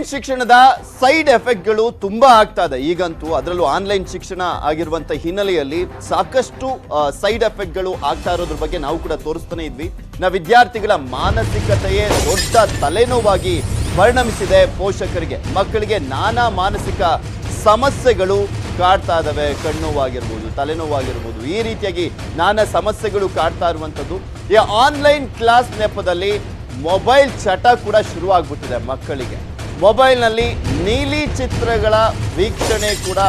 Online ಶಿಕ್ಷಣದ side ಎಫೆಕ್ಟ್ಗಳು ತುಂಬಾ ಆಗ್ತಾ ಇದೆ. ಈಗಂತೂ ಅದರಲ್ಲೂ ಆನ್ಲೈನ್ ಶಿಕ್ಷಣ ಆಗಿರುವಂತ ಹಿನ್ನೆಲೆಯಲ್ಲಿ ಸಾಕಷ್ಟು ಸೈಡ್ ಎಫೆಕ್ಟ್ಗಳು ಆಗ್ತಾ ಇರೋದ್ರ ಬಗ್ಗೆ ನಾವು ಕೂಡ ತೋರಿಸ್ತಾನೆ ಇದ್ವಿ. ನಾವು ವಿದ್ಯಾರ್ಥಿಗಳ ಮಾನಸಿಕತೆಯೇ ದೊಡ್ಡ ತಲೆನೋವಾಗಿ ಪರಿಣಮಿಸಿದೆ ಪೋಷಕರಿಗೆ. ಮಕ್ಕಳಿಗೆ ನಾನಾ ಮಾನಸಿಕ ಸಮಸ್ಯೆಗಳು ಕಾಡ್ತಾ ಇದಾವೆ. ಕಣ್ಣುವಾಗಿರ್ಬೋದು ತಲೆನೋವಾಗಿರ್ಬೋದು ಈ ರೀತಿಯಾಗಿ ನಾನಾ ಸಮಸ್ಯೆಗಳು ಕಾಡ್ತಾ ಇರುವಂಥದ್ದು ಈ ಆನ್ಲೈನ್ ಕ್ಲಾಸ್ ನೆಪದಲ್ಲಿ ಮೊಬೈಲ್ ಚಟ ಕೂಡ ಶುರುವಾಗ್ಬಿಟ್ಟಿದೆ ಮಕ್ಕಳಿಗೆ. ಮೊಬೈಲ್ನಲ್ಲಿ ನೀಲಿ ಚಿತ್ರಗಳ ವೀಕ್ಷಣೆ ಕೂಡ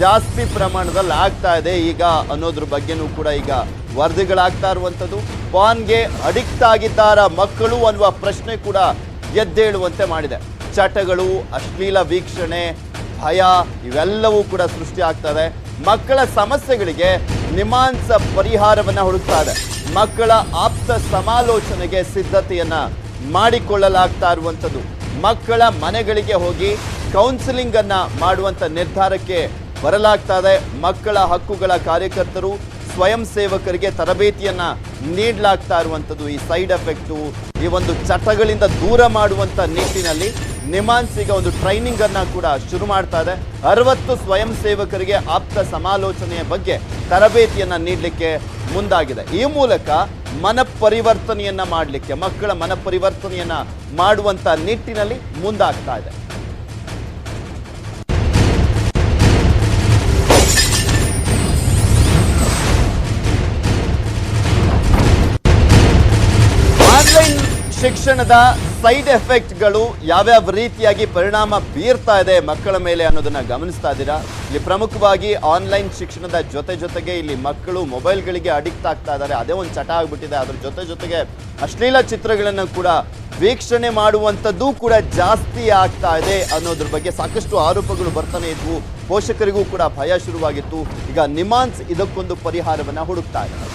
ಜಾಸ್ತಿ ಪ್ರಮಾಣದಲ್ಲಿ ಆಗ್ತಾ ಇದೆ. ಈಗ ಅನ್ನೋದ್ರ ಬಗ್ಗೆನೂ ಕೂಡ ಈಗ ವರದಿಗಳಾಗ್ತಾ ಇರುವಂಥದ್ದು. ಪಾನ್ಗೆ ಅಡಿಕ್ಟ್ ಆಗಿದ್ದಾರ ಮಕ್ಕಳು ಅನ್ನುವ ಪ್ರಶ್ನೆ ಕೂಡ ಎದ್ದೇಳುವಂತೆ ಮಾಡಿದೆ. ಚಟಗಳು, ಅಶ್ಲೀಲ ವೀಕ್ಷಣೆ, ಭಯ ಇವೆಲ್ಲವೂ ಕೂಡ ಸೃಷ್ಟಿ ಆಗ್ತದೆ ಮಕ್ಕಳ ಸಮಸ್ಯೆಗಳಿಗೆ ನಿಮಾಂಸ ಪರಿಹಾರವನ್ನು ಹುಡುಕ್ತಾ ಇದೆ. ಮಕ್ಕಳ ಆಪ್ತ ಸಮಾಲೋಚನೆಗೆ ಸಿದ್ಧತೆಯನ್ನು ಮಾಡಿಕೊಳ್ಳಲಾಗ್ತಾ ಇರುವಂಥದ್ದು. ಮಕ್ಕಳ ಮನೆಗಳಿಗೆ ಹೋಗಿ ಕೌನ್ಸಿಲಿಂಗ್ ಅನ್ನ ಮಾಡುವಂತ ನಿರ್ಧಾರಕ್ಕೆ ಬರಲಾಗ್ತಾ ಇದೆ. ಮಕ್ಕಳ ಹಕ್ಕುಗಳ ಕಾರ್ಯಕರ್ತರು ಸ್ವಯಂ ಸೇವಕರಿಗೆ ತರಬೇತಿಯನ್ನ ನೀಡಲಾಗ್ತಾ ಇರುವಂಥದ್ದು ಈ ಸೈಡ್ ಎಫೆಕ್ಟು ಈ ಒಂದು ಚಟಗಳಿಂದ ದೂರ ಮಾಡುವಂತ ನಿಟ್ಟಿನಲ್ಲಿ ನಿಮಾನ್ಸ್ ಈಗ ಒಂದು ಟ್ರೈನಿಂಗ್ ಅನ್ನ ಕೂಡ ಶುರು ಮಾಡ್ತಾ ಇದೆ. ಅರವತ್ತು ಸ್ವಯಂ ಸೇವಕರಿಗೆ ಆಪ್ತ ಸಮಾಲೋಚನೆಯ ಬಗ್ಗೆ ತರಬೇತಿಯನ್ನ ನೀಡಲಿಕ್ಕೆ ಮುಂದಾಗಿದೆ. ಈ ಮೂಲಕ ಮನ ಪರಿವರ್ತನೆಯನ್ನ ಮಾಡಲಿಕ್ಕೆ ಮಕ್ಕಳ ಮನ ಪರಿವರ್ತನೆಯನ್ನ ಮಾಡುವಂತ ನಿಟ್ಟಿನಲ್ಲಿ ಮುಂದಾಗ್ತಾ ಇದೆ. ಶಿಕ್ಷಣದ ಸೈಡ್ ಎಫೆಕ್ಟ್ಗಳು ಯಾವ್ಯಾವ ರೀತಿಯಾಗಿ ಪರಿಣಾಮ ಬೀರ್ತಾ ಇದೆ ಮಕ್ಕಳ ಮೇಲೆ ಅನ್ನೋದನ್ನ ಗಮನಿಸ್ತಾ ಇದ್ದೀರಾ? ಇಲ್ಲಿ ಪ್ರಮುಖವಾಗಿ ಆನ್ಲೈನ್ ಶಿಕ್ಷಣದ ಜೊತೆ ಜೊತೆಗೆ ಇಲ್ಲಿ ಮಕ್ಕಳು ಮೊಬೈಲ್ಗಳಿಗೆ ಅಡಿಕ್ಟ್ ಆಗ್ತಾ ಇದ್ದಾರೆ. ಅದೇ ಒಂದು ಚಟ ಆಗ್ಬಿಟ್ಟಿದೆ. ಅದ್ರ ಜೊತೆ ಜೊತೆಗೆ ಅಶ್ಲೀಲ ಚಿತ್ರಗಳನ್ನು ಕೂಡ ವೀಕ್ಷಣೆ ಮಾಡುವಂಥದ್ದು ಕೂಡ ಜಾಸ್ತಿ ಆಗ್ತಾ ಇದೆ ಅನ್ನೋದ್ರ ಬಗ್ಗೆ ಸಾಕಷ್ಟು ಆರೋಪಗಳು ಬರ್ತಾನೆ ಇದ್ವು. ಪೋಷಕರಿಗೂ ಕೂಡ ಭಯ ಶುರುವಾಗಿತ್ತು. ಈಗ ನಿಮಾನ್ಸ್ ಇದಕ್ಕೊಂದು ಪರಿಹಾರವನ್ನ ಹುಡುಕ್ತಾ ಇದೆ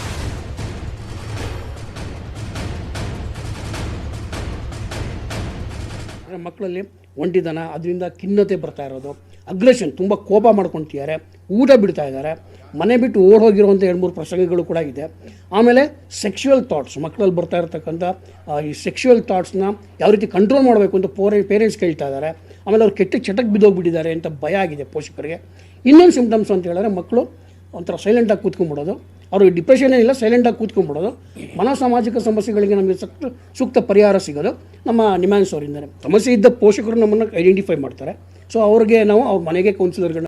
ಮಕ್ಕಳಲ್ಲಿ ಒಂಟಿದನ ಅದರಿಂದ ಖಿನ್ನತೆ ಬರ್ತಾ ಇರೋದು ಅಗ್ರೆಷನ್ ತುಂಬ ಕೋಪ ಮಾಡ್ಕೊತಿದ್ದಾರೆ, ಊಟ ಬಿಡ್ತಾ ಇದ್ದಾರೆ, ಮನೆ ಬಿಟ್ಟು ಓಡ್ ಹೋಗಿರುವಂಥ ಎರಡು ಮೂರು ಪ್ರಸಂಗಗಳು ಕೂಡ ಇದೆ. ಆಮೇಲೆ ಸೆಕ್ಷುವಲ್ ಥಾಟ್ಸ್ ಮಕ್ಕಳಲ್ಲಿ ಬರ್ತಾ ಇರತಕ್ಕಂಥ ಈ ಸೆಕ್ಷುವಲ್ ಥಾಟ್ಸ್ನ ಯಾವ ರೀತಿ ಕಂಟ್ರೋಲ್ ಮಾಡಬೇಕು ಅಂತ ಪೋರೆ ಪೇರೆಂಟ್ಸ್ ಕೇಳ್ತಾ ಇದ್ದಾರೆ. ಆಮೇಲೆ ಅವ್ರು ಕೆಟ್ಟ ಚಟಕ್ಕೆ ಬಿದ್ದೋಗ್ಬಿಟ್ಟಿದ್ದಾರೆ ಅಂತ ಭಯ ಆಗಿದೆ ಪೋಷಕರಿಗೆ. ಇನ್ನೊಂದು ಸಿಂಪ್ಟಮ್ಸ್ ಅಂತ ಹೇಳಿದ್ರೆ ಮಕ್ಕಳು ಒಂಥರ ಸೈಲೆಂಟಾಗಿ ಕೂತ್ಕೊಂಡ್ಬಿಡೋದು. ಅವ್ರಿಗೆ ಡಿಪ್ರೆಷನ್ ಏನಿಲ್ಲ ಸೈಲೆಂಟಾಗಿ ಕೂತ್ಕೊಂಡ್ಬಿಡೋದು. ಮನೋ ಸಾಮಾಜಿಕ ಸಮಸ್ಯೆಗಳಿಗೆ ನಮಗೆ ಸಕ್ತ, ಸೂಕ್ತ ಪರಿಹಾರ ಸಿಗೋದು ನಮ್ಮ ನಿಮ್ಯಾನ್ಸ್ ಅವರಿಂದನೇ. ಸಮಸ್ಯೆ ಇದ್ದ ಪೋಷಕರು ನಮ್ಮನ್ನು ಐಡೆಂಟಿಫೈ ಮಾಡ್ತಾರೆ. ಸೊ ಅವ್ರಿಗೆ ನಾವು ಅವ್ರ ಮನೆಗೆ ಕೌನ್ಸಿಲರ್ಗಳನ್ನ